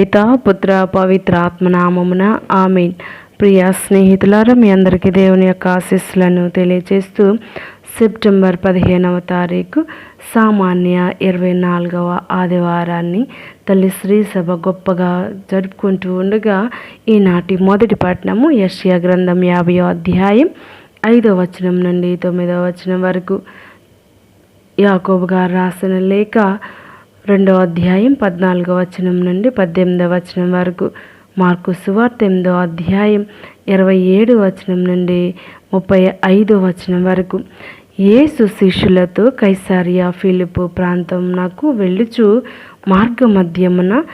పిత పుత్ర పవిత్ర ఆత్మనామమున ఆమెన్. ప్రియ స్నేహితులారా మీ అందరికీ దేవుని యొక్క ఆశీస్సులను తెలియజేస్తూ సెప్టెంబర్ పదిహేనవ తారీఖు సామాన్య ఇరవై నాలుగవ ఆదివారాన్ని తల్లి శ్రీ సభ గొప్పగా జరుపుకుంటూ ఉండగా ఈనాటి మొదటి పట్టణము యష్యా గ్రంథం యాభయో అధ్యాయం ఐదో వచనం నుండి తొమ్మిదవ వచనం వరకు. యాకోబు గారు రాసిన లేఖ రెండవ అధ్యాయం పద్నాలుగో వచనం నుండి పద్దెనిమిదవ వచనం వరకు. మార్కు సువార్త ఎనిమిదో అధ్యాయం ఇరవై ఏడు వచనం నుండి ముప్పై ఐదో వచనం వరకు. ఏసు శిష్యులతో కైసారియా ఫిలిపు ప్రాంతం నాకు వెళ్ళుచు మార్గ మధ్యమున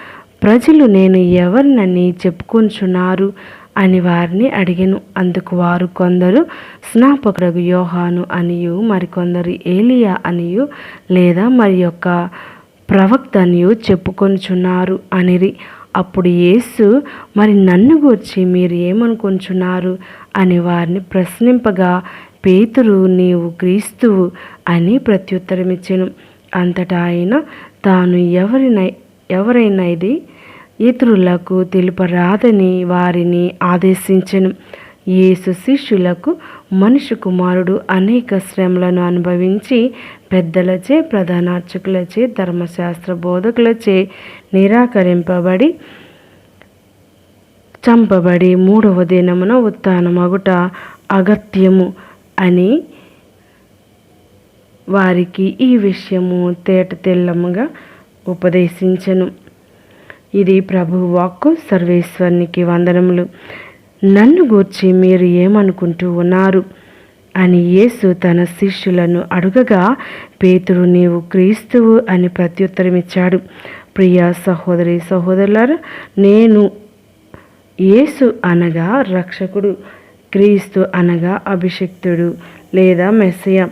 ప్రజలు నేను ఎవరినని చెప్పుకొంచున్నారు అని వారిని అడిగాను. అందుకు వారు కొందరు స్నాపకుడు యోహాను అనియు మరికొందరు ఏలియా అనియు లేదా మరి యొక్క ప్రవక్తనియు చెప్పుకొనుచున్నారు అనిరి. అప్పుడు యేసు మరి నన్ను గూర్చి మీరు ఏమనుకొంచున్నారు అని వారిని ప్రశ్నింపగా పేతురు నీవు క్రీస్తువు అని ప్రత్యుత్తరమిచ్చెను. అంతటా ఆయన తాను ఎవరినై ఎవరైనా ఇది ఇతరులకు తెలుపరాదని వారిని ఆదేశించెను. యేసు శిష్యులకు మనుషు కుమారుడు అనేక శ్రమలను అనుభవించి పెద్దలచే ప్రధానార్చకులచే ధర్మశాస్త్ర బోధకులచే నిరాకరింపబడి చంపబడి మూడవ దినమున ఉత్నమగుట అగత్యము అని వారికి ఈ విషయము తేట తెల్లముగా ఉపదేశించను. ఇది ప్రభు వాక్కు సర్వేశ్వరునికి వందనములు. నన్ను గూర్చి మీరు ఏమనుకుంటూ ఉన్నారు? అని యేసు తన శిష్యులను అడుగగా పేతురు నీవు క్రీస్తువు అని ప్రత్యుత్తరమిచ్చాడు. ప్రియ సహోదరి సహోదరులారా నేను యేసు అనగా రక్షకుడు క్రీస్తు అనగా అభిషిక్తుడు లేదా మెస్సయ.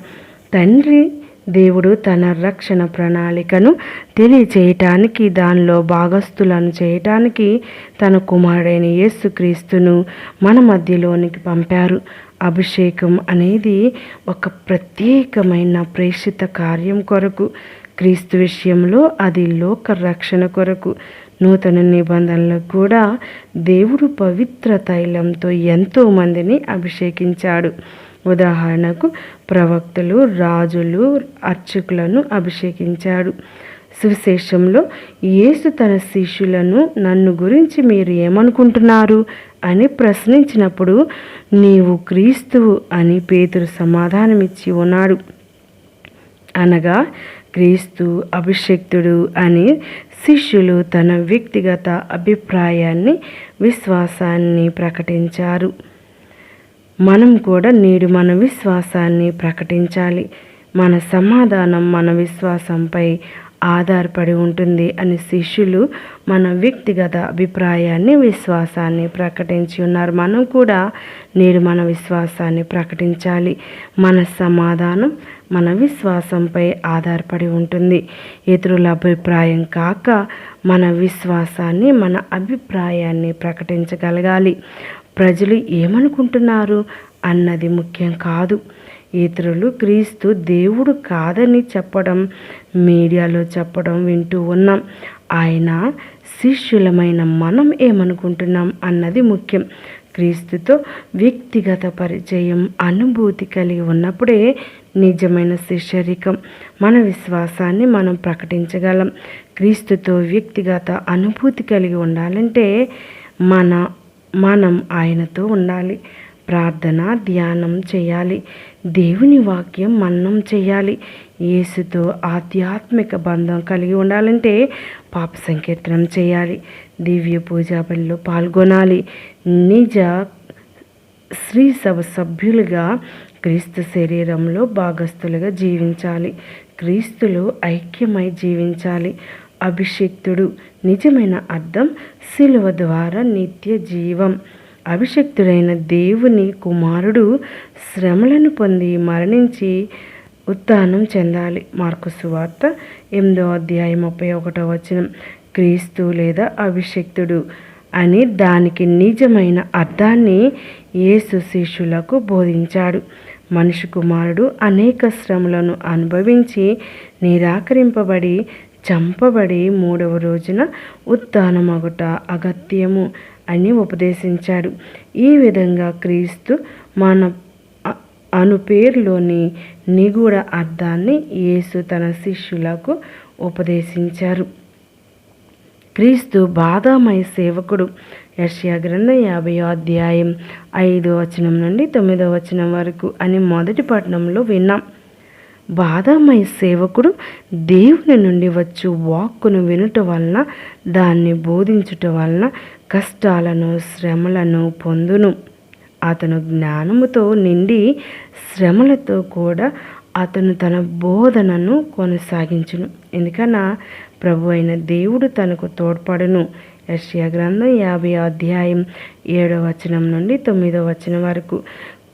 తండ్రి దేవుడు తన రక్షణ ప్రణాళికను తెలియచేయటానికి దానిలో భాగస్థులను చేయటానికి తన కుమారుడైన యేసుక్రీస్తును మన మధ్యలోనికి పంపారు. అభిషేకం అనేది ఒక ప్రత్యేకమైన ప్రేషిత కార్యం కొరకు క్రీస్తు విషయంలో అది లోక రక్షణ కొరకు. నూతన నిబంధనలు కూడా దేవుడు పవిత్ర తైలంతో ఎంతో మందిని అభిషేకించాడు. ఉదాహరణకు ప్రవక్తలు రాజులు అర్చకులను అభిషేకించాడు. సువిశేషంలో యేసు తన శిష్యులను నన్ను గురించి మీరు ఏమనుకుంటున్నారు? అని ప్రశ్నించినప్పుడు నీవు క్రీస్తువు అని పేతురు సమాధానమిచ్చి ఉన్నాడు. అనగా క్రీస్తు అభిషక్తుడు అని శిష్యులు తన వ్యక్తిగత అభిప్రాయాన్ని విశ్వాసాన్ని ప్రకటించారు. మనం కూడా నేడు మన విశ్వాసాన్ని ప్రకటించాలి. మన సమాధానం మన విశ్వాసంపై ఆధారపడి ఉంటుంది అని శిష్యులు మన వ్యక్తిగత అభిప్రాయాన్ని విశ్వాసాన్ని ప్రకటించి ఉన్నారు. మనం కూడా నేడు మన విశ్వాసాన్ని ప్రకటించాలి. మన సమాధానం మన విశ్వాసంపై ఆధారపడి ఉంటుంది. ఇతరుల అభిప్రాయం కాక మన విశ్వాసాన్ని మన అభిప్రాయాన్ని ప్రకటించగలగాలి. ప్రజలు ఏమనుకుంటున్నారు అన్నది ముఖ్యం కాదు. ఇతరులు క్రీస్తు దేవుడు కాదని చెప్పడం మీడియాలో చెప్పడం వింటూ ఉన్నాం. ఆయన శిష్యులమైన మనం ఏమనుకుంటున్నాం అన్నది ముఖ్యం. క్రీస్తుతో వ్యక్తిగత పరిచయం అనుభూతి కలిగి ఉన్నప్పుడే నిజమైన శిష్యరికం మన విశ్వాసాన్ని మనం ప్రకటించగలం. క్రీస్తుతో వ్యక్తిగత అనుభూతి కలిగి ఉండాలంటే మన మనం ఆయనతో ఉండాలి. ప్రార్థన ధ్యానం చేయాలి. దేవుని వాక్యం మన్నం చేయాలి. యేసుతో ఆధ్యాత్మిక బంధం కలిగి ఉండాలంటే పాప సంకీర్తనం చేయాలి. దివ్య పూజా బలిలో పాల్గొనాలి. నిజ శ్రీ సభ సభ్యులుగా క్రీస్తు శరీరంలో భాగస్థులుగా జీవించాలి. క్రీస్తులు ఐక్యమై జీవించాలి. అభిషిక్తుడు. నిజమైన అర్థం శిలువ ద్వారా నిత్య జీవం. అభిషక్తుడైన దేవుని కుమారుడు శ్రమలను పొంది మరణించి ఉత్థానం చెందాలి. మార్కు సువార్త ఎనిమిదో అధ్యాయం ముప్పై ఒకటో వచనం. క్రీస్తు లేదా అభిషక్తుడు అని దానికి నిజమైన అర్థాన్ని యేసు శిష్యులకు బోధించాడు. మనిషి కుమారుడు అనేక శ్రమలను అనుభవించి నిరాకరింపబడి చంపబడి మూడవ రోజున ఉత్థానమగుట అగత్యము అని ఉపదేశించాడు. ఈ విధంగా క్రీస్తు మన అను పేరులోని నిగూఢ అర్థాన్ని యేసు తన శిష్యులకు ఉపదేశించారు. క్రీస్తు బాధామయ సేవకుడు. యర్షియా గ్రంథం యాభై అధ్యాయం ఐదో వచనం నుండి తొమ్మిదో వచనం వరకు అని మొదటి పట్టణంలో విన్నాం. బాధామయ సేవకుడు దేవుని నుండి వచ్చు వాక్కును వినుట వలన దాన్ని బోధించుట వలన కష్టాలను శ్రమలను పొందును. అతను జ్ఞానముతో నిండి శ్రమలతో కూడా అతను తన బోధనను కొనసాగించును. ఎందుకన్నా? ప్రభు అయిన దేవుడు తనకు తోడ్పడును. యష్యా గ్రంథం యాభై అధ్యాయం ఏడవ వచనం నుండి తొమ్మిదో వచనం వరకు.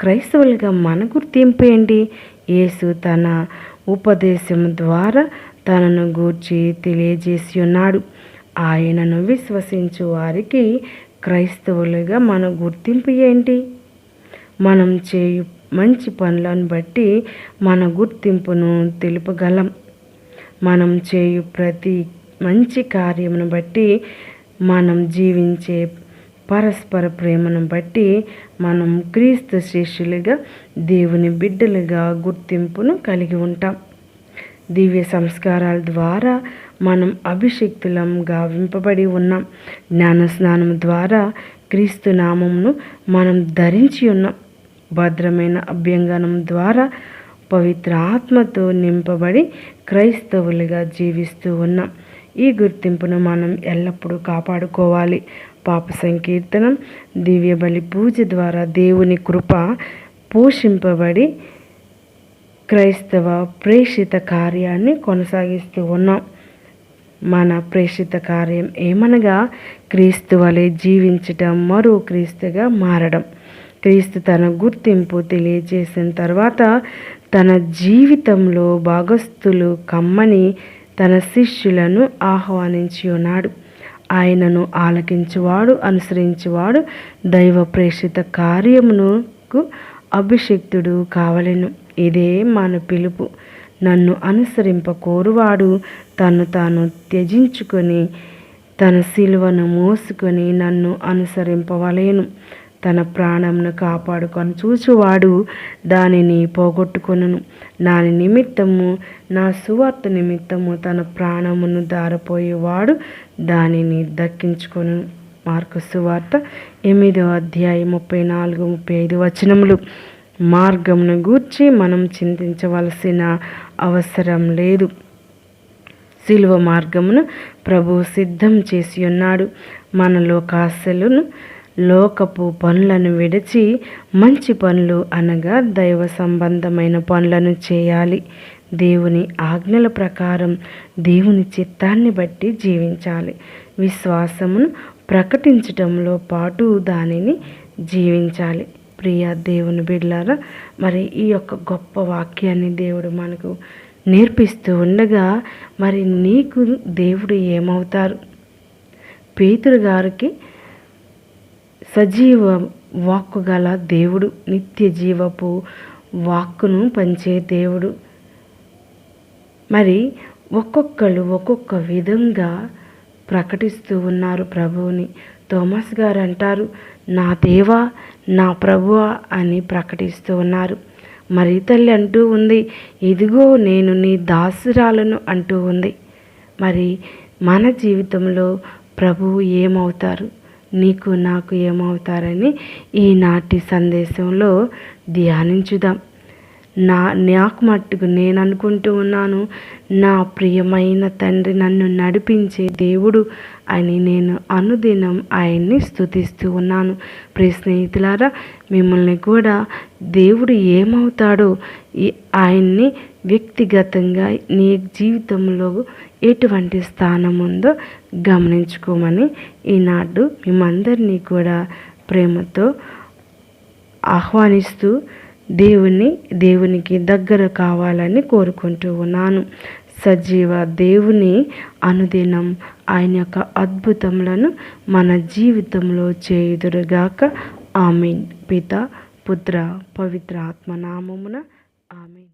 క్రైస్తవులుగా మన గుర్తింపు ఏంటి? యేసు తన ఉపదేశం ద్వారా తనను గూర్చి తెలియజేసి ఉన్నాడు ఆయనను విశ్వసించు వారికి క్రైస్తవులుగా మన గుర్తింపు ఏంటి? మనం చేయు మంచి పనులను బట్టి మన గుర్తింపును తెలుపగలం. మనం చేయు ప్రతి మంచి కార్యమును బట్టి మనం జీవించే పరస్పర ప్రేమను బట్టి మనం క్రీస్తు శిష్యులుగా దేవుని బిడ్డలుగా గుర్తింపును కలిగి ఉంటాం. దివ్య సంస్కారాల ద్వారా మనం అభిషిక్తులం గావింపబడి ఉన్నాం. జ్ఞాన స్నానం ద్వారా క్రీస్తు నామంను మనం ధరించి ఉన్నాం. భద్రమైన అభ్యంగనం ద్వారా పవిత్ర ఆత్మతో నింపబడి క్రైస్తవులుగా జీవిస్తూ ఉన్నాం. ఈ గుర్తింపును మనం ఎల్లప్పుడూ కాపాడుకోవాలి. పాప సంకీర్తనం దివ్య బలి పూజ ద్వారా దేవుని కృప పోషింపబడి క్రైస్తవ ప్రేషిత కార్యాన్ని కొనసాగిస్తూ ఉన్నాం. మన ప్రేషిత కార్యం ఏమనగా క్రీస్తు వలె జీవించటం మరో క్రీస్తుగా మారడం. క్రీస్తు తన గుర్తింపు తెలియజేసిన తర్వాత తన జీవితంలో భాగస్థులు కమ్మని తన శిష్యులను ఆహ్వానించి ఉన్నాడు. ఆయనను ఆలకించువాడు అనుసరించువాడు దైవ ప్రేషిత కార్యమునకు అభిషిక్తుడు కావలెను. ఇదే మన పిలుపు. నన్ను అనుసరింప కోరువాడు తను తాను త్యజించుకొని తన శిలువను మోసుకొని నన్ను అనుసరింపవలేను. తన ప్రాణంను కాపాడుకొని చూచువాడు దానిని పోగొట్టుకొనును. నాని నిమిత్తము నా సువార్త నిమిత్తము తన ప్రాణమును దారపోయేవాడు దానిని దక్కించుకొని మార్కు సువార్త ఎనిమిదో అధ్యాయం ముప్పై నాలుగు ముప్పై ఐదు వచనములు. మార్గమును గూర్చి మనం చింతించవలసిన అవసరం లేదు. శిలువ మార్గమును ప్రభు సిద్ధం చేసి ఉన్నాడు. మన లోకాశలను లోకపు పనులను విడిచి మంచి పనులు అనగా దైవ సంబంధమైన పనులను చేయాలి. దేవుని ఆజ్ఞల ప్రకారం దేవుని చిత్తాన్ని బట్టి జీవించాలి. విశ్వాసమును ప్రకటించటంలో పాటు దానిని జీవించాలి. ప్రియ దేవుని బిడ్లారా మరి ఈ యొక్క గొప్ప వాక్యాన్ని దేవుడు మనకు నేర్పిస్తూ ఉండగా మరి నీకు దేవుడు ఏమవుతారు? పేతురు గారికి సజీవ వాక్కు గల దేవుడు నిత్య జీవపు వాక్కును పంచే దేవుడు. మరి ఒక్కొక్కరు ఒక్కొక్క విధంగా ప్రకటిస్తూ ఉన్నారు ప్రభువుని. థోమస్ గారు అంటారు నా దేవా నా ప్రభువా అని ప్రకటిస్తూ ఉన్నారు. మరి తల్లి అంటూ ఉంది ఇదిగో నేను నీ దాసురాలను అంటూ ఉంది. మరి మన జీవితంలో ప్రభువు ఏమవుతారు? నీకు నాకు ఏమవుతారని ఈనాటి సందేశంలో ధ్యానించుదాం. నా నాకు మట్టుకు నేను అనుకుంటూ ఉన్నాను నా ప్రియమైన తండ్రి నన్ను నడిపించే దేవుడు అని నేను అనుదినం ఆయన్ని స్థుతిస్తూ ఉన్నాను. ప్రియ స్నేహితులారా మిమ్మల్ని కూడా దేవుడు ఏమవుతాడో ఆయన్ని వ్యక్తిగతంగా నీ జీవితంలో ఎటువంటి స్థానం ఉందో గమనించుకోమని ఈనాడు మేమందరినీ కూడా ప్రేమతో ఆహ్వానిస్తూ దేవుని దేవునికి దగ్గర కావాలని కోరుకుంటూ ఉన్నాను. సజీవ దేవుని అనుదినం ఆయన యొక్క అద్భుతములను మన జీవితంలో చేయుదురుగాక. ఆమెన్. పిత పుత్ర పవిత్ర ఆత్మనామమున ఆమెన్.